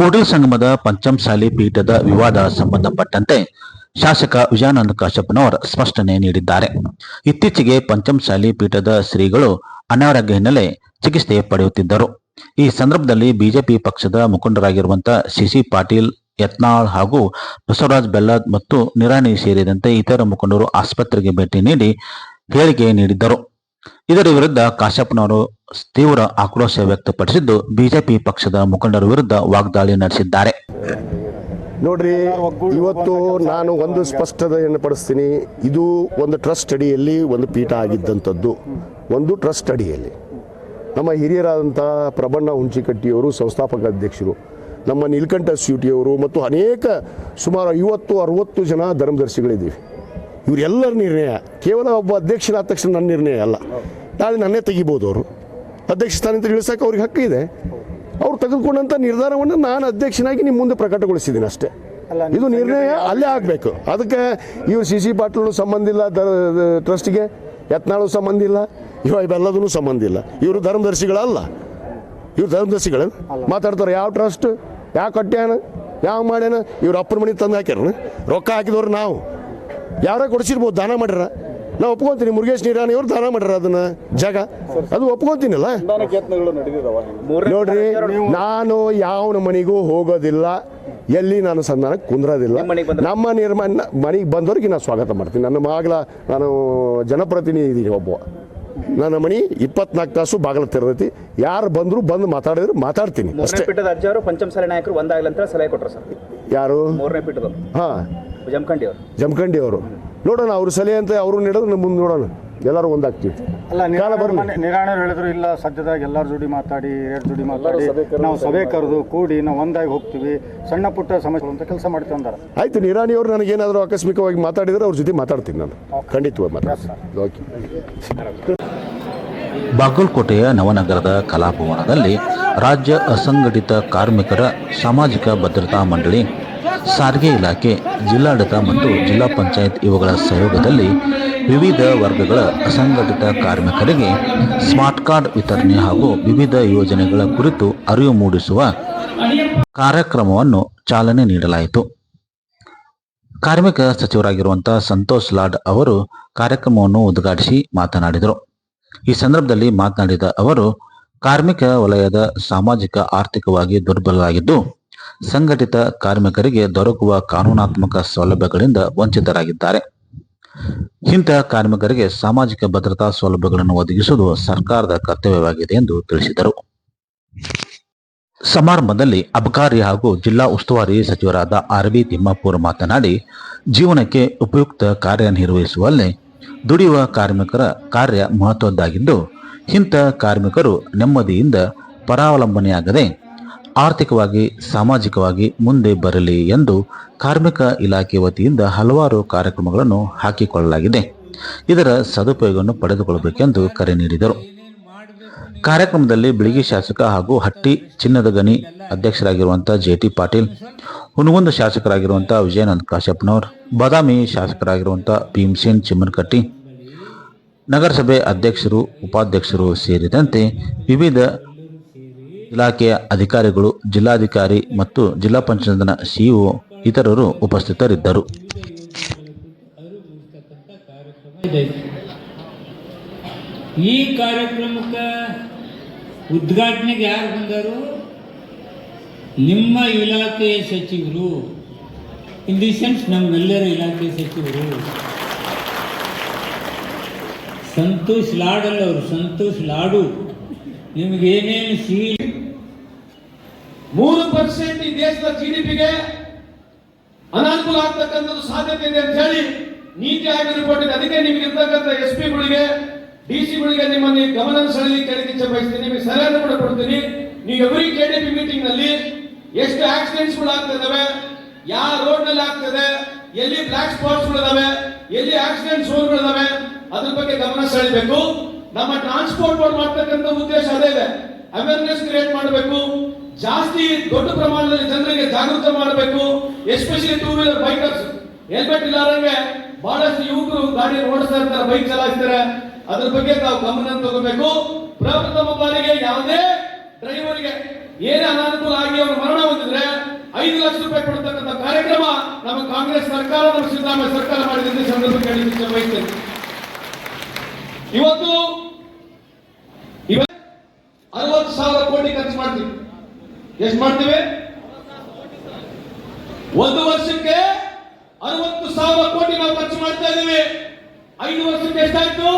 ಕೂಡಲ ಸಂಗಮದ ಪಂಚಮಸಾಲಿ ಪೀಠದ ವಿವಾದ ಸಂಬಂಧಪಟ್ಟಂತೆ ಶಾಸಕ ವಿಜಯಾನಂದ ಕಾಶ್ಯಪ್ಪನವರ್ ಸ್ಪಷ್ಟನೆ ನೀಡಿದ್ದಾರೆ. ಇತ್ತೀಚೆಗೆ ಪಂಚಮಸಾಲಿ ಪೀಠದ ಶ್ರೀಗಳು ಅನಾರೋಗ್ಯ ಹಿನ್ನೆಲೆ ಚಿಕಿತ್ಸೆ ಪಡೆಯುತ್ತಿದ್ದರು. ಈ ಸಂದರ್ಭದಲ್ಲಿ ಬಿಜೆಪಿ ಪಕ್ಷದ ಮುಖಂಡರಾಗಿರುವಂತಹ ಸಿಸಿ ಪಾಟೀಲ್, ಯತ್ನಾಳ್ ಹಾಗೂ ಬಸವರಾಜ್ ಬೆಲ್ಲದ್ ಮತ್ತು ನಿರಾಣಿ ಸೇರಿದಂತೆ ಇತರ ಮುಖಂಡರು ಆಸ್ಪತ್ರೆಗೆ ಭೇಟಿ ನೀಡಿ ಹೇಳಿಕೆ ನೀಡಿದ್ದರು. ಇದರ ವಿರುದ್ಧ ಕಾಶ್ಯಪ್ಪನವರು ತೀವ್ರ ಆಕ್ರೋಶ ವ್ಯಕ್ತಪಡಿಸಿದ್ದು ಬಿಜೆಪಿ ಪಕ್ಷದ ಮುಖಂಡರ ವಿರುದ್ಧ ವಾಗ್ದಾಳಿ ನಡೆಸಿದ್ದಾರೆ. ನೋಡ್ರಿ, ಇವತ್ತು ನಾನು ಒಂದು ಸ್ಪಷ್ಟತೆಯನ್ನು ಪಡಿಸ್ತೀನಿ. ಇದು ಒಂದು ಟ್ರಸ್ಟ್ ಅಡಿಯಲ್ಲಿ ಒಂದು ಪೀಠ ಆಗಿದ್ದಂಥದ್ದು. ಒಂದು ಟ್ರಸ್ಟ್ ಅಡಿಯಲ್ಲಿ. ನಮ್ಮ ಹಿರಿಯರಾದಂಥ ಪ್ರಬಣ್ಣ ಹುಂಚಿಕಟ್ಟಿಯವರು, ಸಂಸ್ಥಾಪಕ ಅಧ್ಯಕ್ಷರು, ನಮ್ಮ ನೀಲ್ಕಂಠ ಸ್ಯೂಟಿಯವರು ಮತ್ತು ಅನೇಕ ಸುಮಾರು ಐವತ್ತು, ಅರುವತ್ತು ಜನ ಧರ್ಮದರ್ಶಿಗಳಿದ್ದೀವಿ. ಇವರೆಲ್ಲರ ನಿರ್ಣಯ ಕೇವಲ ಒಬ್ಬ ಅಧ್ಯಕ್ಷರಾದ ತಕ್ಷಣ ನನ್ನ ನಿರ್ಣಯ ಅಲ್ಲ. ನಾಳೆ ನನ್ನೇ ತೆಗಿಬೋದು ಅವರು. ಅಧ್ಯಕ್ಷ ಸ್ಥಾನದಿಂದ ಇಳಿಸೋಕೆ ಅವ್ರಿಗೆ ಹಕ್ಕು ಇದೆ. ಅವ್ರು ತೆಗೆದುಕೊಂಡಂಥ ನಿರ್ಧಾರವನ್ನು ನಾನು ಅಧ್ಯಕ್ಷನಾಗಿ ನಿಮ್ಮ ಮುಂದೆ ಪ್ರಕಟಗೊಳಿಸಿದ್ದೀನಿ ಅಷ್ಟೇ. ಇದು ನಿರ್ಣಯ ಅಲ್ಲೇ ಆಗಬೇಕು. ಅದಕ್ಕೆ ಇವ್ರು ಸಿ ಸಿ ಪಾಟ್ಲು ಸಂಬಂಧ ಇಲ್ಲ ದ ಟ್ರಸ್ಟ್ಗೆ. ಯತ್ನಾಳು ಸಂಬಂಧ ಇಲ್ಲ ಇವ ಇವೆಲ್ಲದೂ ಸಂಬಂಧ ಇಲ್ಲ. ಇವರು ಧರ್ಮದರ್ಶಿಗಳಲ್ಲ. ಇವ್ರು ಧರ್ಮದರ್ಶಿಗಳು? ಮಾತಾಡ್ತಾರೆ ಯಾವ ಟ್ರಸ್ಟ್ ಯಾವ ಕಟ್ಟ್ಯಾನ ಯಾವ ಮಾಡ್ಯಾನ? ಇವ್ರು ಅಪ್ಪನ ಮನೆ ತಂದು ಹಾಕ್ಯಾರ ರೊಕ್ಕ ಹಾಕಿದವ್ರು ನಾವು. ಯಾರ ಕೊಡಿಸಿರ್ಬೋದು ದಾನ ಮಾಡ್ಯಾರ. ನಾ ಒಪ್ಕೊಂತೀನಿ ಮುರುಗೇಶ್ ನಿರಾಣಿ ಅವ್ರು ದಾನ ಮಾಡ್ಯಾರ ಅದನ್ನ ಜಾಗ. ಅದು ಒಪ್ಕೊಂತೀನಲ್ಲ? ನೋಡ್ರಿ ನಾನು ಯಾವ ಮನೆಗೂ ಹೋಗೋದಿಲ್ಲ ಎಲ್ಲಿ ನಾನು ಸಂಧಾನ ಕುಂದ್ರೋದಿಲ್ಲ. ನಮ್ಮ ನಿರ್ಮಾಣ ಮನೆಗೆ ಬಂದವ್ರಿಗೆ ನಾನು ಸ್ವಾಗತ ಮಾಡ್ತೀನಿ. ನನ್ನ ಮಗಳ ನಾನು ಜನಪ್ರತಿನಿಧಿ ಒಬ್ಬ ನನ್ನ ಮನೆ ಇಪ್ಪತ್ನಾಲ್ಕು ತಾಸು ಬಾಗಿಲು ತೆರೆದೈತಿ ಯಾರು ಬಂದ್ರು ಬಂದು ಮಾತಾಡಿದ್ರು ಮಾತಾಡ್ತೀನಿ ಅಷ್ಟೇ. ಪೀಠದ ಅಜ್ಜವರು ಪಂಚಮಸಾಲಿ ನಾಯಕರು ಒಂದಾಗಲಂತ ಸಲಹೆ ಕೊಟ್ಟರು ಸರ್. ಯಾರು? ಮೂರನೇ ಪೀಠದ ಹಾಂ. ಜಮಖಂಡಿ ಅವರು. ಜಮಖಂಡಿ ಅವರು. ನೋಡೋಣ ಅವ್ರ ಸಲಹೆ ಅಂತ ಅವರು ನೀಡೋದು ಮುಂದೆ ನೋಡೋಣ. ಎಲ್ಲರೂ ಒಂದಾಗ್ತೀವಿ ಅಲ್ಲ. ನಿರಾಣರು ಹೇಳಿದ್ರು ಇಲ್ಲ ಸದ್ಯದಾಗ ಎಲ್ಲರ ಜೋಡಿ ಮಾತಾಡಿ ಎರಡು ಜೋಡಿ ಮಾತಾಡಿ ನಾವು ಸಭೆ ಕರೆದು ಕೂಡಿ ನಾವು ಒಂದಾಗಿ ಹೋಗ್ತೀವಿ. ಸಣ್ಣ ಪುಟ್ಟ ಸಮಸ್ಯೆ ಅಂತ ಕೆಲಸ ಮಾಡ್ತೀವಿ ಅಂದಾರ. ಆಯ್ತು ನಿರಾಣಿ ಅವರು ನನಗೇನಾದರೂ ಆಕಸ್ಮಿಕವಾಗಿ ಮಾತಾಡಿದ್ರೆ ಅವ್ರ ಜೊತೆ ಮಾತಾಡ್ತೀನಿ ನಾನು. ಖಂಡಿತವಾಗಿ ಮಾತಾಡ್ತೀನಿ. ಓಕೆ ಬಾಗಲಕೋಟೆಯ ನವನಗರದ ಕಲಾಭವನದಲ್ಲಿ ರಾಜ್ಯ ಅಸಂಘಟಿತ ಕಾರ್ಮಿಕರ ಸಾಮಾಜಿಕ ಭದ್ರತಾ ಮಂಡಳಿ ಸಾರಿಗೆ ಇಲಾಖೆ ಜಿಲ್ಲಾಡಳಿತ ಮತ್ತು ಜಿಲ್ಲಾ ಪಂಚಾಯತ್ ಇವುಗಳ ಸಹಯೋಗದಲ್ಲಿ ವಿವಿಧ ವರ್ಗಗಳ ಅಸಂಘಟಿತ ಕಾರ್ಮಿಕರಿಗೆ ಸ್ಮಾರ್ಟ್ ಕಾರ್ಡ್ ವಿತರಣೆ ಹಾಗೂ ವಿವಿಧ ಯೋಜನೆಗಳ ಕುರಿತು ಅರಿವು ಮೂಡಿಸುವ ಕಾರ್ಯಕ್ರಮವನ್ನು ಚಾಲನೆ ನೀಡಲಾಯಿತು. ಕಾರ್ಮಿಕ ಸಚಿವರಾಗಿರುವಂತಹ ಸಂತೋಷ್ ಲಾಡ್ ಅವರು ಕಾರ್ಯಕ್ರಮವನ್ನು ಉದ್ಘಾಟಿಸಿ ಮಾತನಾಡಿದರು. ಈ ಸಂದರ್ಭದಲ್ಲಿ ಮಾತನಾಡಿದ ಅವರು, ಕಾರ್ಮಿಕ ವಲಯದ ಸಾಮಾಜಿಕ, ಆರ್ಥಿಕವಾಗಿ ದುರ್ಬಲರಾಗಿದ್ದು ಸಂಘಟಿತ ಕಾರ್ಮಿಕರಿಗೆ ದೊರಕುವ ಕಾನೂನಾತ್ಮಕ ಸೌಲಭ್ಯಗಳಿಂದ ವಂಚಿತರಾಗಿದ್ದಾರೆ. ಇಂತಹ ಕಾರ್ಮಿಕರಿಗೆ ಸಾಮಾಜಿಕ ಭದ್ರತಾ ಸೌಲಭ್ಯಗಳನ್ನು ಒದಗಿಸುವುದು ಸರ್ಕಾರದ ಕರ್ತವ್ಯವಾಗಿದೆ ಎಂದು ತಿಳಿಸಿದರು. ಸಮಾರಂಭದಲ್ಲಿ ಅಬಕಾರಿ ಹಾಗೂ ಜಿಲ್ಲಾ ಉಸ್ತುವಾರಿ ಸಚಿವರಾದ ಆರ್ ಬಿ ತಿಮ್ಮಾಪುರ್ ಮಾತನಾಡಿ, ಜೀವನಕ್ಕೆ ಉಪಯುಕ್ತ ಕಾರ್ಯನಿರ್ವಹಿಸುವಲ್ಲಿ ದುಡಿಯುವ ಕಾರ್ಮಿಕರ ಕಾರ್ಯ ಮಹತ್ವದ್ದಾಗಿದ್ದು ಇಂಥ ಕಾರ್ಮಿಕರು ನೆಮ್ಮದಿಯಿಂದ ಪರಾವಲಂಬನೆಯಾಗದೆ ಆರ್ಥಿಕವಾಗಿ, ಸಾಮಾಜಿಕವಾಗಿ ಮುಂದೆ ಬರಲಿ ಎಂದು ಕಾರ್ಮಿಕ ಇಲಾಖೆ ವತಿಯಿಂದ ಹಲವಾರು ಕಾರ್ಯಕ್ರಮಗಳನ್ನು ಹಾಕಿಕೊಳ್ಳಲಾಗಿದೆ. ಇದರ ಸದುಪಯೋಗವನ್ನು ಪಡೆದುಕೊಳ್ಳಬೇಕೆಂದು ಕರೆ ನೀಡಿದರು. ಕಾರ್ಯಕ್ರಮದಲ್ಲಿ ಬಿಳಿಗಿ ಶಾಸಕ ಹಾಗೂ ಹಟ್ಟಿ ಚಿನ್ನದ ಗಣಿ ಅಧ್ಯಕ್ಷರಾಗಿರುವಂತಹ ಜೆ ಟಿ ಪಾಟೀಲ್ ಹುನಗುಂದ ಶಾಸಕರಾಗಿರುವಂತಹ ವಿಜಯನಂದ್ ಕಾಶ್ಯಪ್ಪನವರ್ ಬಾದಾಮಿ ಶಾಸಕರಾಗಿರುವಂತಹ ಭೀಮಸೇನ್ ಚಿಮ್ಮನಕಟ್ಟಿ, ನಗರಸಭೆ ಅಧ್ಯಕ್ಷರು, ಉಪಾಧ್ಯಕ್ಷರು ಸೇರಿದಂತೆ ವಿವಿಧ ಇಲಾಖೆಯ ಅಧಿಕಾರಿಗಳು, ಜಿಲ್ಲಾಧಿಕಾರಿ ಮತ್ತು ಜಿಲ್ಲಾ ಪಂಚಾಯತ್ನ ಸಿಇಒ ಇತರರು ಉಪಸ್ಥಿತರಿದ್ದರು. ಈ ಕಾರ್ಯಕ್ರಮಕ್ಕೆ ಉದ್ಘಾಟನೆಗೆ ಯಾರು ಬಂದರು? ನಿಮ್ಮ ಇಲಾಖೆಯ ಸಚಿವರು. ಇನ್ ದಿ ಸೆನ್ಸ್ ನಮ್ಮೆಲ್ಲರ ಇಲಾಖೆ ಸಚಿವರು. ಸಂತೋಷ್ ಲಾಡಲ್ಲ ಅವರು, ಸಂತೋಷ್ ಲಾಡು. ನಿಮಗೇನೇನು ಸಿಹಿ ಮೂರು ಪರ್ಸೆಂಟ್ ಈ ದೇಶದ ಜಿಡಿಪಿಗೆ ಅನಾನುಕೂಲ ಆಗ್ತಕ್ಕಂಥದ್ದು ಸಾಧ್ಯತೆ ಇದೆ ಅಂತ ಹೇಳಿ ನೀತಿ ಆಯೋಗ ರಿಪೋರ್ಟ್ ಇದೆ. ಅದಕ್ಕೆ ನಿಮಗೆ ಇರ್ತಕ್ಕಂಥ ಎಸ್ ಪಿಗಳಿಗೆ ಡಿ ಸಿಗಳಿಗೆ ನಿಮ್ಮಲ್ಲಿ ಗಮನ ಸೆಳೆಯಲಿಕ್ಕೆ ಇಚ್ಛೆ ಬಯಸ್ತೀನಿ. ನಿಮಗೆ ಸಲಹೆ ಕೂಡ ಕೊಡ್ತೀನಿ. ನೀವು ಎವ್ರಿ ಕೆ ಡಿ ಪಿ ಮೀಟಿಂಗ್ನಲ್ಲಿ ಎಷ್ಟು ಆಕ್ಸಿಡೆಂಟ್ಸ್ಗಳು ಆಗ್ತಾ ಇದಾವೆ, ಯಾವ ರೋಡ್ನಲ್ಲಿ ಆಗ್ತದೆ ಎಲ್ಲಿ ಬ್ಲಾಕ್ ಸ್ಪಾಟ್ಸ್ ಗಳಿದಾವೆ ಎಲ್ಲಿ ಆಕ್ಸಿಡೆಂಟ್ಗಳು ಇದಾವೆ, ಅದ್ರ ಬಗ್ಗೆ ಗಮನ ಸೆಳೆಯಬೇಕು. ನಮ್ಮ ಟ್ರಾನ್ಸ್ಪೋರ್ಟ್ ಬೋರ್ಡ್ ಮಾಡ್ತಕ್ಕಂಥ ಉದ್ದೇಶ ಅದೇ ಇದೆ. ಅವೇರ್ನೆಸ್ ಕ್ರಿಯೇಟ್ ಮಾಡಬೇಕು. ಜಾಸ್ತಿ ದೊಡ್ಡ ಪ್ರಮಾಣದಲ್ಲಿ ಜನರಿಗೆ ಜಾಗೃತ ಮಾಡಬೇಕು especially two wheeler bikers helmet ಇಲ್ಲಾರಂಗೆ ಬಹಳಷ್ಟು ಯುವಕರು ಗಾಡಿ ಓಡಿಸ್ತಾ ಇರ್ತಾರೆ ಬೈಕ್ ಚಲಾಯಿಸ್ತಾರೆ. ಅದ್ರ ಬಗ್ಗೆ ತಾವು ಗಮನ ತಗೋಬೇಕು. ಪ್ರಪ್ರಥಮ ಬಾರಿಗೆ ಯಾವುದೇ ಡ್ರೈವರ್ಗೆ ಏನೇ ಅನಾನುಕೂಲ ಆಗಿ ಅವರು ಮರಣ ಹೊಂದಿದ್ರೆ ಐದು ಲಕ್ಷ ರೂಪಾಯಿ ಕೊಡ್ತಕ್ಕಂಥ ಕಾರ್ಯಕ್ರಮ ನಮ್ಮ ಕಾಂಗ್ರೆಸ್ ಸರ್ಕಾರ ನಮ್ಮ ಸಿದ್ದರಾಮಯ್ಯ ಸರ್ಕಾರ ಮಾಡಿದೆ ಸಂದರ್ಭಕ್ಕೆ ಬಯಸ್ತೇನೆ. ಇವತ್ತು ಇವತ್ತು ಅರವತ್ತು ಸಾವಿರ ಕೋಟಿ ಖರ್ಚು ಮಾಡ್ತೀವಿ. ಎಷ್ಟು ಮಾಡ್ತೀವಿ? ಒಂದು ವರ್ಷಕ್ಕೆ ಅರವತ್ತು ಸಾವಿರ ಕೋಟಿ ನಾವು ಖರ್ಚು ಮಾಡ್ತಾ ಇದ್ದೀವಿ. ಐದು ವರ್ಷಕ್ಕೆ ಎಷ್ಟಾಯ್ತು?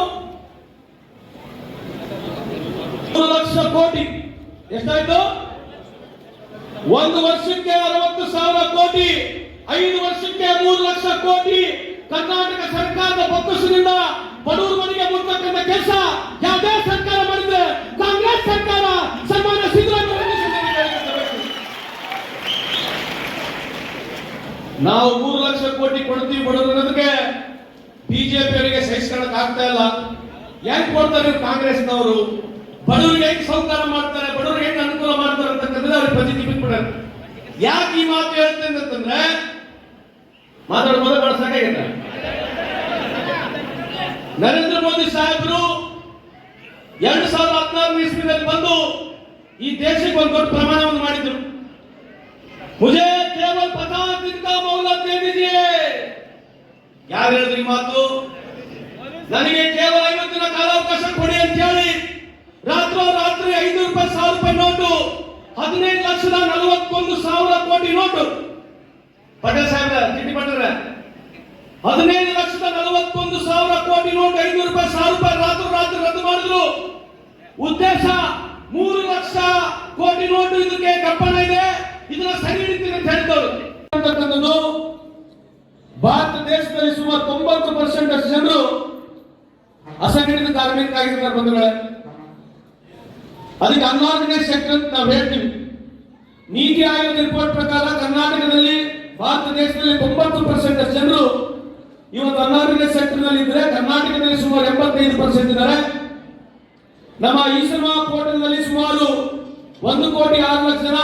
ಲಕ್ಷ ಕೋಟಿ. ಎಷ್ಟಾಯ್ತು? ಒಂದು ವರ್ಷಕ್ಕೆ ಅರವತ್ತು ಸಾವಿರ ಕೋಟಿ. ಐದು ವರ್ಷಕ್ಕೆ ಮೂರು ಲಕ್ಷ ಕೋಟಿ. ಕರ್ನಾಟಕ ಸರ್ಕಾರದ ಬೊಕ್ಕಸದಿಂದ ಬಡವರ ನಾವು ಮೂರು ಲಕ್ಷ ಕೋಟಿ ಕೊಡ್ತೀವಿ ಬಡವರಿಗೆ ಬಿಜೆಪಿ ಅವರಿಗೆ ಸಹಿಸ್ಕೊಳಕ್ ಆಗ್ತಾ ಇಲ್ಲ. ಯಾಕೆ ಕೊಡ್ತಾರೆ ಕಾಂಗ್ರೆಸ್ನವರು? ಬಡವರಿಗೆ ಹೆಂಗ್ ಸೌಕಾರ ಮಾಡ್ತಾರೆ? ಬಡವರಿಗೆ ಹೆಂಗ್ ಅನುಕೂಲ ಮಾಡ್ತಾರೆ ಅಂತಕ್ಕಂಥದ್ದು ಅವ್ರಿಗೆ ಪ್ರತಿಜ್ಞೆ ಬಿಟ್ಬಿಡಾರೆ. ಯಾಕೆ ಈ ಮಾತು ಹೇಳ್ತೇನೆ ಅಂತಂದ್ರೆ, ಮಾತಾಡ್ಬೋದು ಬಹಳ ಸಾಕಾಗಿದೆ. ನರೇಂದ್ರ ಮೋದಿ ಸಾಹೇಬರು ಎರಡ್ ಸಾವಿರದ ಹದಿನಾರು ಇಸ್ವಿನಲ್ಲಿ ಬಂದು ಈ ದೇಶಕ್ಕೆ ಒಂದು ದೊಡ್ಡ ಪ್ರಮಾಣವನ್ನು ಮಾಡಿದ್ರು. ಮುಜೆ ಕಾ ಮೌಲತ್ ದೇ ದೀಜಿಯೆ ಯಾರು ಹೇಳಿದ್ರು ಮಾತು? ನನಗೆ ಕೇವಲ ಐವತ್ತು ದಿನ ಕಾಲಾವಕಾಶ ಕೊಡಿ ಅಂತ ಹೇಳಿ ರಾತ್ರೋ ರಾತ್ರಿ ಐದು ರೂಪಾಯಿ, ಸಾವಿರ ರೂಪಾಯಿ ನೋಟು, ಹದಿನೈದು ಲಕ್ಷದ ನಲವತ್ತೊಂದು ಸಾವಿರ ಕೋಟಿ ನೋಟು. ಪಟೇಲ್ ಸಾಹೇಬ್ರ ಚಿಟ್ಟಿ ಪಟೇಲ್ರ ಹದಿನೈದು ಲಕ್ಷದ ನಲವತ್ತೊಂದು ಸಾವಿರ ಕೋಟಿ ನೋಟು, ಐದು ರೂಪಾಯಿ, ಸಾವಿರ ರೂಪಾಯಿ ರಾತ್ರಿ ರಾತ್ರಿ ರದ್ದು ಮಾಡಿದ್ರು. ಉದ್ದೇಶ, ಮೂರು ಲಕ್ಷ ಕೋಟಿ ನೋಟು ಇದಕ್ಕೆ ಕಪ್ಪಣ ಇದೆ. ಇದನ್ನ ಸರಿ ಹಿಡಿತೀನಿ ಅಂತ ಅಂತಕ್ಕಂಥದ್ದು ಭಾರತ ದೇಶದಲ್ಲಿ ಸುಮಾರು ತೊಂಬತ್ತು ಪರ್ಸೆಂಟ್ ಅಷ್ಟು ಜನರು ಅಸಂಘಟಿತ ಕಾರ್ಮಿಕರಾಗಿರ್ತಾರೆ ಬಂಧುಗಳೇ. ಅದಕ್ಕೆ ಅನ್ಆರ್ಗನೈಸ್ ಸೆಕ್ಟರ್ ಅಂತ ನಾವು ಹೇಳ್ತೀವಿ. ನೀತಿ ಆಯೋಗದ ರಿಪೋರ್ಟ್ ಪ್ರಕಾರ ಕರ್ನಾಟಕದಲ್ಲಿ ಭಾರತ ದೇಶದಲ್ಲಿ ತೊಂಬತ್ತು ಪರ್ಸೆಂಟ್ ಅಷ್ಟು ಜನರು ಇವತ್ತು ಅನ್ಆರ್ಗನೈಸ್ ಸೆಕ್ಟರ್ನಲ್ಲಿ ಇದ್ರೆ ಕರ್ನಾಟಕದಲ್ಲಿ ಸುಮಾರು ಎಂಬತ್ತೈದು ಪರ್ಸೆಂಟ್ ಇದ್ದಾರೆ. ನಮ್ಮ ಈಸಮ ಪೋರ್ಟಲ್ನಲ್ಲಿ ಸುಮಾರು ಒಂದು ಕೋಟಿ ಆರು ಲಕ್ಷ ಜನ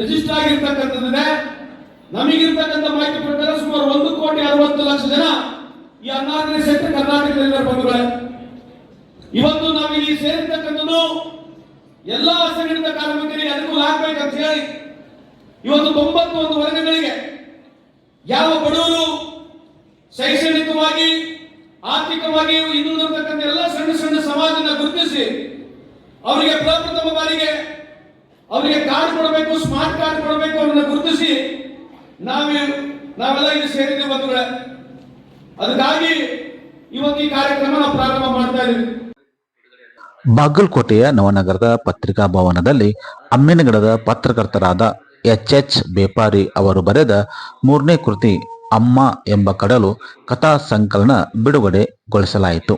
ರಿಜಿಸ್ಟರ್ ಆಗಿರ್ತಕ್ಕಂಥದ್ದಿದೆ. ನಮಗಿರ್ತಕ್ಕಂಥ ಮಾಹಿತಿ ಪ್ರಕಾರ ಸುಮಾರು ಒಂದು ಕೋಟಿ ಅರವತ್ತು ಲಕ್ಷ ಜನ ಈ ಅನ್ಆರ್ಗನೈಸ್ ಸೆಕ್ಟರ್ ಕರ್ನಾಟಕದಲ್ಲಿ ಬಂಧುಗಳೇ. ಇವತ್ತು ನಾವು ಇಲ್ಲಿ ಸೇರಿರ್ತಕ್ಕಂಥದ್ದು ಎಲ್ಲ ಅಸಂಘಟಿತ ಕಾರ್ಮಿಕರಿಗೆ ಅನುಕೂಲ ಆಗ್ಬೇಕಂತ ಹೇಳಿ ಇವತ್ತು ತೊಂಬತ್ತು ಒಂದು ವರ್ಗಗಳಿಗೆ ಯಾವ ಬಡವರು ಶೈಕ್ಷಣಿಕವಾಗಿ, ಆರ್ಥಿಕವಾಗಿ ಇನ್ನುಳಿದಿರ್ತಕ್ಕಂಥ ಎಲ್ಲ ಸಣ್ಣ ಸಣ್ಣ ಸಮಾಜನ ಗುರುತಿಸಿ ಅವರಿಗೆ ಪ್ರಪ್ರಥಮ ಬಾರಿಗೆ ಅವರಿಗೆ ಕಾರ್ಡ್ ಕೊಡಬೇಕು ಸ್ಮಾರ್ಟ್ ಕಾರ್ಡ್ ಕೊಡಬೇಕು ಅವರನ್ನ ಗುರುತಿಸಿ ನಾವೇ ನಾವೆಲ್ಲ ಇಲ್ಲಿ ಸೇರಿದ್ದೇವೆ ಬಂಧುಗಳೇ. ಅದಕ್ಕಾಗಿ ಇವತ್ತು ಈ ಕಾರ್ಯಕ್ರಮ ನಾವು ಪ್ರಾರಂಭ ಮಾಡ್ತಾ ಇದ್ದೀವಿ. ಬಾಗಲಕೋಟೆಯ ನವನಗರದ ಪತ್ರಿಕಾ ಭವನದಲ್ಲಿ ಅಮ್ಮಿನಗಡದ ಪತ್ರಕರ್ತರಾದ ಎಚ್ ಎಚ್ ಬೇಪಾರಿ ಅವರು ಬರೆದ ಮೂರನೇ ಕೃತಿ ಅಮ್ಮ ಎಂಬ ಕಡಲು ಕಥಾ ಸಂಕಲನ ಬಿಡುಗಡೆಗೊಳಿಸಲಾಯಿತು.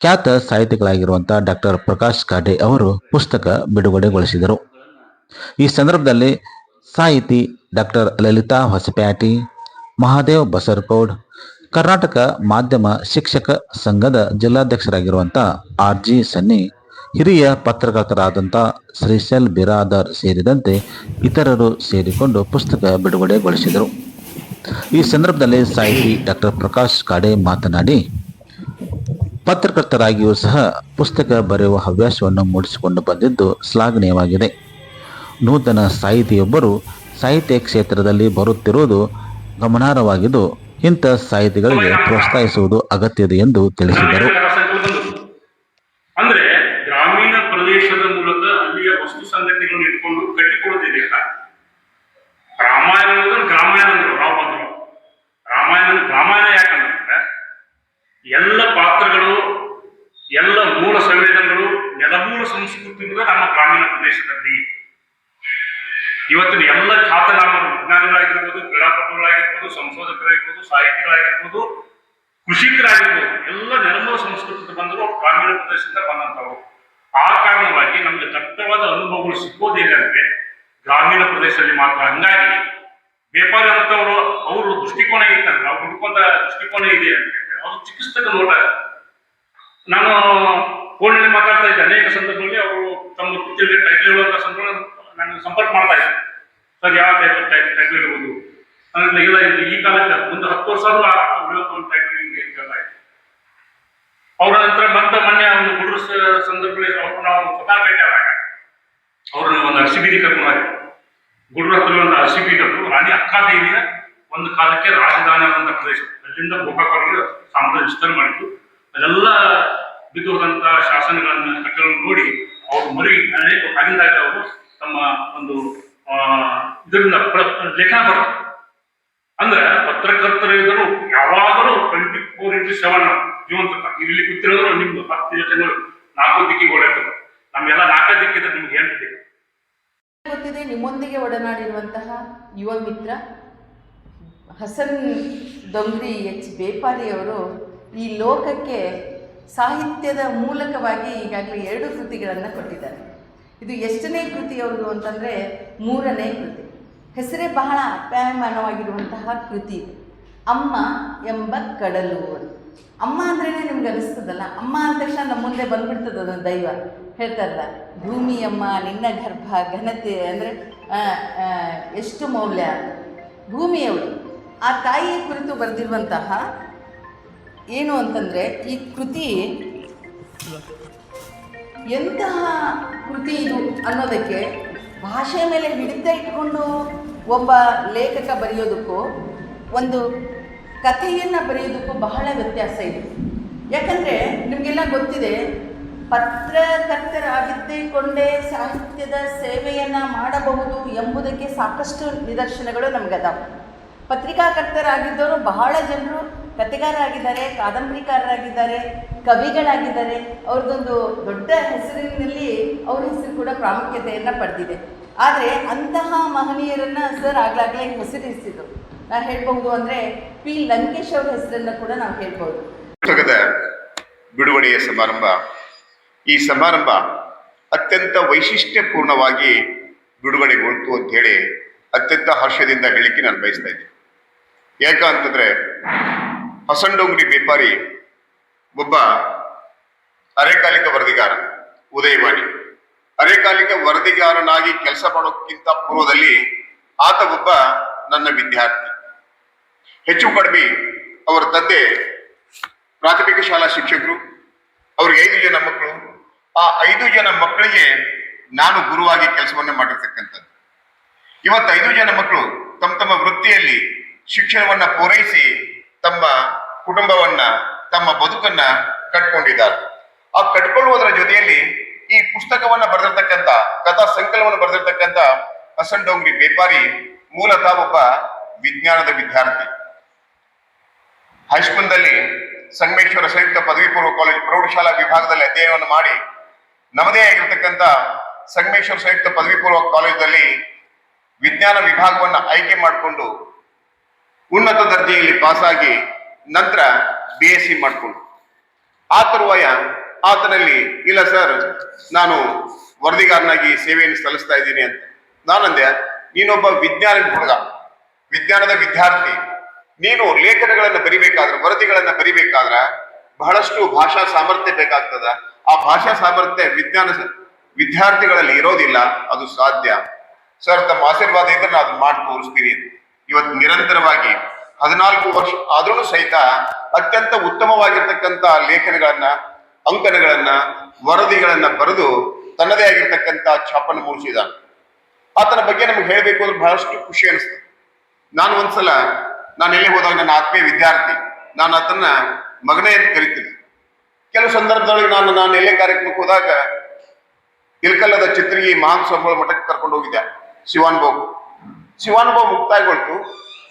ಖ್ಯಾತ ಸಾಹಿತಿಗಳಾಗಿರುವಂತಹ ಡಾಕ್ಟರ್ ಪ್ರಕಾಶ್ ಕಾಡೆ ಅವರು ಪುಸ್ತಕ ಬಿಡುಗಡೆಗೊಳಿಸಿದರು. ಈ ಸಂದರ್ಭದಲ್ಲಿ ಸಾಹಿತಿ ಡಾಕ್ಟರ್ ಲಲಿತಾ ಹೊಸಪ್ಯಾಟಿ ಮಹಾದೇವ್ ಬಸರಕೋಡ್ ಕರ್ನಾಟಕ ಮಾಧ್ಯಮ ಶಿಕ್ಷಕ ಸಂಘದ ಜಿಲ್ಲಾಧ್ಯಕ್ಷರಾಗಿರುವಂಥ ಆರ್ ಜಿ ಸನ್ನಿ, ಹಿರಿಯ ಪತ್ರಕರ್ತರಾದಂಥ ಶ್ರೀಶಲ್ ಬಿರಾದರ್ ಸೇರಿದಂತೆ ಇತರರು ಸೇರಿಕೊಂಡು ಪುಸ್ತಕ ಬಿಡುಗಡೆಗೊಳಿಸಿದರು. ಈ ಸಂದರ್ಭದಲ್ಲಿ ಸಾಹಿತಿ ಡಾಕ್ಟರ್ ಪ್ರಕಾಶ್ ಕಾಡೆ ಮಾತನಾಡಿ, ಪತ್ರಕರ್ತರಾಗಿಯೂ ಸಹ ಪುಸ್ತಕ ಬರೆಯುವ ಹವ್ಯಾಸವನ್ನು ಮೂಡಿಸಿಕೊಂಡು ಬಂದಿದ್ದು ಶ್ಲಾಘನೀಯವಾಗಿದೆ. ನೂತನ ಸಾಹಿತಿಯೊಬ್ಬರು ಸಾಹಿತ್ಯ ಕ್ಷೇತ್ರದಲ್ಲಿ ಬರುತ್ತಿರುವುದು ಗಮನಾರ್ಹವಾಗಿದ್ದು, ಇಂಥ ಸಾಹಿತಿಗಳಿಗೆ ಪ್ರೋತ್ಸಾಹಿಸುವುದು ಅಗತ್ಯವಿದೆ ಎಂದು ತಿಳಿಸಿದರು. ಅಂದ್ರೆ ಗ್ರಾಮೀಣ ಪ್ರದೇಶದ ಮೂಲಕ ಅಲ್ಲಿಯ ವಸ್ತು ಸಂಗತಿಗಳನ್ನು ಇಟ್ಕೊಂಡು ಕಟ್ಟಿಕೊಳ್ಳೋದಿದೆಯಲ್ಲ ರಾಮಾಯಣ ಬಂದ್ರು ರಾಮಾಯಣ ರಾಮಾಯಣ ಯಾಕಂದ್ರೆ ಎಲ್ಲ ಪಾತ್ರಗಳು, ಎಲ್ಲ ಮೂಲ ಸಂವೇದನೆಗಳು ನೆಲಮೂಲ ಸಂಸ್ಕೃತಿ ನಮ್ಮ ಗ್ರಾಮೀಣ ಪ್ರದೇಶದಲ್ಲಿ. ಇವತ್ತಿನ ಎಲ್ಲ ಖ್ಯಾತನಾಮರು ವಿಜ್ಞಾನಿಗಳಾಗಿರ್ಬೋದು, ಕ್ರೀಡಾಪಟುಗಳಾಗಿರ್ಬೋದು, ಸಂಶೋಧಕರಾಗಿರ್ಬೋದು, ಸಾಹಿತಿಗಳಾಗಿರ್ಬೋದು, ಕೃಷಿಕರಾಗಿರ್ಬೋದು, ಎಲ್ಲ ನೆಲಮೂಲ ಸಂಸ್ಕೃತಿ ಬಂದರು ಗ್ರಾಮೀಣ ಪ್ರದೇಶದಿಂದ ಬಂದಂಥವ್ರು. ಆ ಕಾರಣವಾಗಿ ನಮಗೆ ದಟ್ಟವಾದ ಅನುಭವಗಳು ಸಿಗೋದಿಲ್ಲ ಅಂದ್ರೆ, ಗ್ರಾಮೀಣ ಪ್ರದೇಶದಲ್ಲಿ ಮಾತ್ರ ಹಂಗಾಗಿ ವ್ಯಾಪಾರಿ ಅಂತವರು ಅವರು ದೃಷ್ಟಿಕೋನ ಇರ್ತಾರೆ. ನಾವು ಹುಡ್ಕೊಂಡ ದೃಷ್ಟಿಕೋನ ಇದೆ ಅಂತ ಅದು ಚಿಕಿತ್ಸಕ ನೋಟ. ನಾನು ಫೋನಲ್ಲಿ ಮಾತಾಡ್ತಾ ಇದ್ದೆ, ಅನೇಕ ಸಂದರ್ಭದಲ್ಲಿ ಅವರು ತಮ್ಮ ಕೃತಿಯಲ್ಲಿ ಟೈಟಲ್ ಹೇಳುವಂತ ಸಂದರ್ಭ ನಾನು ಸಂಪರ್ಕ ಮಾಡ್ತಾ ಇದ್ದೆ. ಸರ್, ಯಾವ ಟೈಪ್ ಟೈಟಲ್ ಇರ್ಬೋದು? ಅಂದ್ರೆ ಇಲ್ಲ ಇದು ಈ ಕಾಲಕ್ಕೆ ಒಂದು ಹತ್ತು ವರ್ಷ ಆದ್ರೂ ಒಂದು ಟೈಟಲ್ ನಿಮ್ಗೆ ಕೇಳ್ತಾ ಇದ್ದೆ. ಅವರ ನಂತರ ಮತ್ತೆ ಮೊನ್ನೆ ಒಂದು ಗುಡ್ರ ಸಂದರ್ಭದಲ್ಲಿ ಅವರು ನಾವು ಸ್ವತಃ ಭೇಟಿ ಆದಾಗ ಅವ್ರನ್ನ ಒಂದು ಅರಸಿ ಬೀದಿ ಕರ್ಕೊಂಡು ಗುಡ್ರ ಹತ್ರ ಒಂದು ಅರಸಿ ರಾಣಿ ರಾಣಿ ಅಕ್ಕಾದೇವಿಯ ಒಂದು ಕಾಲಕ್ಕೆ ರಾಜಧಾನಿ ರಾಜಧಾನಿಯಾದಂಥ ಪ್ರದೇಶ. ಅಲ್ಲಿಂದ ಗೋಕಾಕವರೆಗೆ ಸಾಮ್ರಾಜ್ಯ ವಿಸ್ತರಣೆ ಮಾಡಿದ್ದು ಅದೆಲ್ಲ ಬಿದ್ದು ಹೋದಂಥ ಶಾಸನಗಳನ್ನ ಕಟ್ಟಡಗಳನ್ನು ನೋಡಿ ಅವರು ಮರಿ ಅನೇಕ ಆಗಿಂದಾಗ ಅವರು ತಮ್ಮ ಒಂದು ಇದರಿಂದ ಲೇಖನ ಬರ್ತದೆ. ಅಂದ್ರೆ ಪತ್ರಕರ್ತರು ಯಾವಾಗಲೂ ಟ್ವೆಂಟಿ ಫೋರ್ ಇಂಟು ಸೆವೆನ್ ಜೀವಂತ ಇಲ್ಲಿ ಗೊತ್ತಿರೋದ್ರು ನಿಮ್ದು ಹತ್ತು ಜನರು ನಾಲ್ಕು ದಿಕ್ಕಿಗೆ ಓಡಾಡ್ತದೆ ನಮ್ಗೆಲ್ಲ ನಾಲ್ಕು ದಿಕ್ಕಿದ್ರೆ ನಿಮ್ಗೆ ದಿಕ್ಕು. ಗೊತ್ತಿದೆ, ನಿಮ್ಮೊಂದಿಗೆ ಒಡನಾಡಿರುವಂತಹ ಯುವ ಮಿತ್ರ ಹಸನ್ ದೊಂಗ್ರಿ ಎಚ್. ಬೇಪಾರಿಯವರು ಈ ಲೋಕಕ್ಕೆ ಸಾಹಿತ್ಯದ ಮೂಲಕವಾಗಿ ಈಗಾಗಲೇ ಎರಡು ಕೃತಿಗಳನ್ನು ಕೊಟ್ಟಿದ್ದಾರೆ. ಇದು ಎಷ್ಟನೇ ಕೃತಿ ಅವ್ರದ್ದು ಅಂತಂದರೆ ಮೂರನೇ ಕೃತಿ. ಹೆಸರೇ ಬಹಳ ಅಪ್ಯಾಯಮಾನವಾಗಿರುವಂತಹ ಕೃತಿ ಅಮ್ಮ ಎಂಬ ಕಡಲು ಅಂತ. ಅಮ್ಮ ಅಂದ್ರೇ ನಿಮ್ಗೆ ಅನಿಸ್ತದಲ್ಲ? ಅಮ್ಮ ಅಂದ ತಕ್ಷಣ ನಮ್ಮ ಮುಂದೆ ಬಂದ್ಬಿಡ್ತದ ಅದೊಂದು ದೈವ. ಹೇಳ್ತಾರಲ್ಲ ಭೂಮಿ ಅಮ್ಮ ನಿನ್ನ ಗರ್ಭ, ಘನತೆ ಅಂದರೆ ಎಷ್ಟು ಮೌಲ್ಯ ಭೂಮಿಯವಳು. ಆ ತಾಯಿಯ ಕುರಿತು ಬರೆದಿರುವಂತಹ ಏನು ಅಂತಂದರೆ ಈ ಕೃತಿ ಎಂತಹ ಕೃತಿ ಇದು ಅನ್ನೋದಕ್ಕೆ ಭಾಷೆ ಮೇಲೆ ಹಿಡಿತ ಇಟ್ಕೊಂಡು ಒಬ್ಬ ಲೇಖಕ ಬರೆಯೋದಕ್ಕೂ ಒಂದು ಕಥೆಯನ್ನು ಬರೆಯೋದಕ್ಕೂ ಬಹಳ ವ್ಯತ್ಯಾಸ ಇದೆ. ಯಾಕಂದರೆ ನಿಮಗೆಲ್ಲ ಗೊತ್ತಿದೆ ಪತ್ರಕರ್ತರಾಗಿದ್ದುಕೊಂಡೇ ಸಾಹಿತ್ಯದ ಸೇವೆಯನ್ನು ಮಾಡಬಹುದು ಎಂಬುದಕ್ಕೆ ಸಾಕಷ್ಟು ನಿದರ್ಶನಗಳು ನಮಗದಾವೆ. ಪತ್ರಿಕಾಕರ್ತರಾಗಿದ್ದವರು ಬಹಳ ಜನರು ಕಥೆಗಾರರಾಗಿದ್ದಾರೆ, ಕಾದಂಬರಿಕಾರರಾಗಿದ್ದಾರೆ, ಕವಿಗಳಾಗಿದ್ದಾರೆ, ಅವ್ರದ್ದೊಂದು ದೊಡ್ಡ ಹೆಸರಿನಲ್ಲಿ ಅವ್ರ ಹೆಸರು ಕೂಡ ಪ್ರಾಮುಖ್ಯತೆಯನ್ನು ಪಡೆದಿದೆ. ಆದರೆ ಅಂತಹ ಮಹನೀಯರನ್ನು ಸರ್ ಆಗ್ಲಾಗಲೇ ಹೆಸರಿಸಿದ್ರು. ನಾನು ಹೇಳ್ಬಹುದು ಅಂದರೆ ಪಿ. ಲಂಕೇಶ್ ಅವ್ರ ಹೆಸರನ್ನು ಕೂಡ ನಾವು ಹೇಳ್ಬೋದು ಪುಸ್ತಕದ ಬಿಡುಗಡೆಯ ಸಮಾರಂಭ. ಈ ಸಮಾರಂಭ ಅತ್ಯಂತ ವೈಶಿಷ್ಟ್ಯಪೂರ್ಣವಾಗಿ ಬಿಡುಗಡೆಗೊಳ್ತು ಅಂತ ಹೇಳಿ ಅತ್ಯಂತ ಹರ್ಷದಿಂದ ಹೇಳಿಕೆ ನಾನು ಬಯಸ್ತಾ ಇದ್ದೀನಿ. ಯಾಕ ಅಂತಂದ್ರೆ ಹಸನ್ ಡೋಂಗ್ರಿ ಬೇಪಾರಿ ಒಬ್ಬ ಅರೆಕಾಲಿಕ ವರದಿಗಾರ, ಉದಯವಾಣಿ. ಅರೆಕಾಲಿಕ ವರದಿಗಾರನಾಗಿ ಕೆಲಸ ಮಾಡೋಕ್ಕಿಂತ ಪೂರ್ವದಲ್ಲಿ ಆತ ಒಬ್ಬ ನನ್ನ ವಿದ್ಯಾರ್ಥಿ. ಹೆಚ್ಚು ಕಡಿಮೆ ಅವರ ತಂದೆ ಪ್ರಾಥಮಿಕ ಶಾಲಾ ಶಿಕ್ಷಕರು, ಅವ್ರಿಗೆ ಐದು ಜನ ಮಕ್ಕಳು. ಆ ಐದು ಜನ ಮಕ್ಕಳಿಗೆ ನಾನು ಗುರುವಾಗಿ ಕೆಲಸವನ್ನ ಮಾಡಿರ್ತಕ್ಕಂಥದ್ದು. ಇವತ್ತು ಐದು ಜನ ಮಕ್ಕಳು ತಮ್ಮ ತಮ್ಮ ವೃತ್ತಿಯಲ್ಲಿ ಶಿಕ್ಷಣವನ್ನ ಪೂರೈಸಿ ತಮ್ಮ ಕುಟುಂಬವನ್ನ, ತಮ್ಮ ಬದುಕನ್ನ ಕಟ್ಕೊಂಡಿದ್ದಾರೆ. ಆ ಕಟ್ಕೊಳ್ಳುವುದರ ಜೊತೆಯಲ್ಲಿ ಈ ಪುಸ್ತಕವನ್ನ ಬರೆದಿರ್ತಕ್ಕಂಥ, ಕಥಾ ಸಂಕಲನವನ್ನು ಬರೆದಿರ್ತಕ್ಕಂಥ ಹಸನ್ ಡೋಂಗ್ರಿ ಬೇಪಾರಿ ಮೂಲತಃ ಒಬ್ಬ ವಿಜ್ಞಾನದ ವಿದ್ಯಾರ್ಥಿ. ಹೈಸ್ಕೂಲ್ನಲ್ಲಿ ಸಂಗಮೇಶ್ವರ ಸಂಯುಕ್ತ ಪದವಿ ಪೂರ್ವ ಕಾಲೇಜ್ ಪ್ರೌಢಶಾಲಾ ವಿಭಾಗದಲ್ಲಿ ಅಧ್ಯಯನವನ್ನು ಮಾಡಿ, ನಮ್ಮದೇ ಆಗಿರ್ತಕ್ಕಂಥ ಸಂಗಮೇಶ್ವರ ಸಂಯುಕ್ತ ಪದವಿ ಪೂರ್ವ ಕಾಲೇಜಲ್ಲಿ ವಿಜ್ಞಾನ ವಿಭಾಗವನ್ನು ಆಯ್ಕೆ ಮಾಡಿಕೊಂಡು ಉನ್ನತ ದರ್ಜೆಯಲ್ಲಿ ಪಾಸಾಗಿ ನಂತರ ಬಿ ಎಸ್ ಸಿ ಮಾಡಿಕೊಂಡು. ಆ ತರುವಾಯ ಆತನಲ್ಲಿ, ಇಲ್ಲ ಸರ್, ನಾನು ವರದಿಗಾರನಾಗಿ ಸೇವೆಯನ್ನು ಸಲ್ಲಿಸ್ತಾ ಇದ್ದೀನಿ ಅಂತ. ನಾನಂದೆ, ನೀನೊಬ್ಬ ವಿಜ್ಞಾನ ಹುಡುಗ, ವಿಜ್ಞಾನದ ವಿದ್ಯಾರ್ಥಿ. ನೀನು ಲೇಖನಗಳನ್ನು ಬರಿಬೇಕಾದ್ರೆ, ವರದಿಗಳನ್ನು ಬರಿಬೇಕಾದ್ರೆ ಬಹಳಷ್ಟು ಭಾಷಾ ಸಾಮರ್ಥ್ಯ ಬೇಕಾಗ್ತದ. ಆ ಭಾಷಾ ಸಾಮರ್ಥ್ಯ ವಿಜ್ಞಾನ ವಿದ್ಯಾರ್ಥಿಗಳಲ್ಲಿ ಇರೋದಿಲ್ಲ, ಅದು ಸಾಧ್ಯ. ಸರ್, ತಮ್ಮ ಆಶೀರ್ವಾದ ಇದ್ರೆ ನಾನು ಅದು ಮಾಡಿ ತೋರಿಸ್ತೀನಿ ಅಂತ. ಇವತ್ತು ನಿರಂತರವಾಗಿ ಹದಿನಾಲ್ಕು ವರ್ಷ ಆದ್ರೂ ಸಹಿತ ಅತ್ಯಂತ ಉತ್ತಮವಾಗಿರ್ತಕ್ಕಂಥ ಲೇಖನಗಳನ್ನ ಅಂಕನಗಳನ್ನ ವರದಿಗಳನ್ನ ಬರೆದು ತನ್ನದೇ ಆಗಿರ್ತಕ್ಕಂಥ ಛಾಪನ್ನು ಮೂಡಿಸಿದ ಆತನ ಬಗ್ಗೆ ನಮ್ಗೆ ಹೇಳಬೇಕು ಅಂದ್ರೆ ಬಹಳಷ್ಟು ಖುಷಿ ಅನಿಸ್ತದೆ. ನಾನು ಒಂದ್ಸಲ, ನಾನು ಎಲ್ಲಿ ಹೋದಾಗ ನನ್ನ ಆತ್ಮೀಯ ವಿದ್ಯಾರ್ಥಿ, ನಾನು ಅದನ್ನ ಮಗನೇ ಅಂತ ಕರಿತೀನಿ. ಕೆಲವು ಸಂದರ್ಭದೊಳಗೆ ನಾನು ನಾನು ಎಲ್ಲೇ ಕಾರ್ಯಕ್ರಮಕ್ಕೆ ಹೋದಾಗ, ಇಲ್ಕಲ್ಲದ ಚಿತ್ರೀ ಮಹಾನ್ ಸ್ವಾಮಿಗಳ ಮಠಕ್ಕೆ ಕರ್ಕೊಂಡು ಹೋಗಿದ್ದೆ ಶಿವಾನುಭವ ಶಿವಾನುಭವ ಮುಕ್ತಾಯಗೊಳ್ತು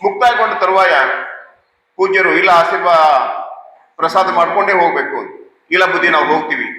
ಮುಕ್ತಾಯಗೊಂಡ ತರುವಾಯ ಪೂಜ್ಯರು ಇಲ್ಲ ಆಶೀರ್ವಾದ ಪ್ರಸಾದ ಮಾಡ್ಕೊಂಡೇ ಹೋಗ್ಬೇಕು. ಇಲ್ಲ ಬುದ್ಧಿ ನಾವು ಹೋಗ್ತೀವಿ.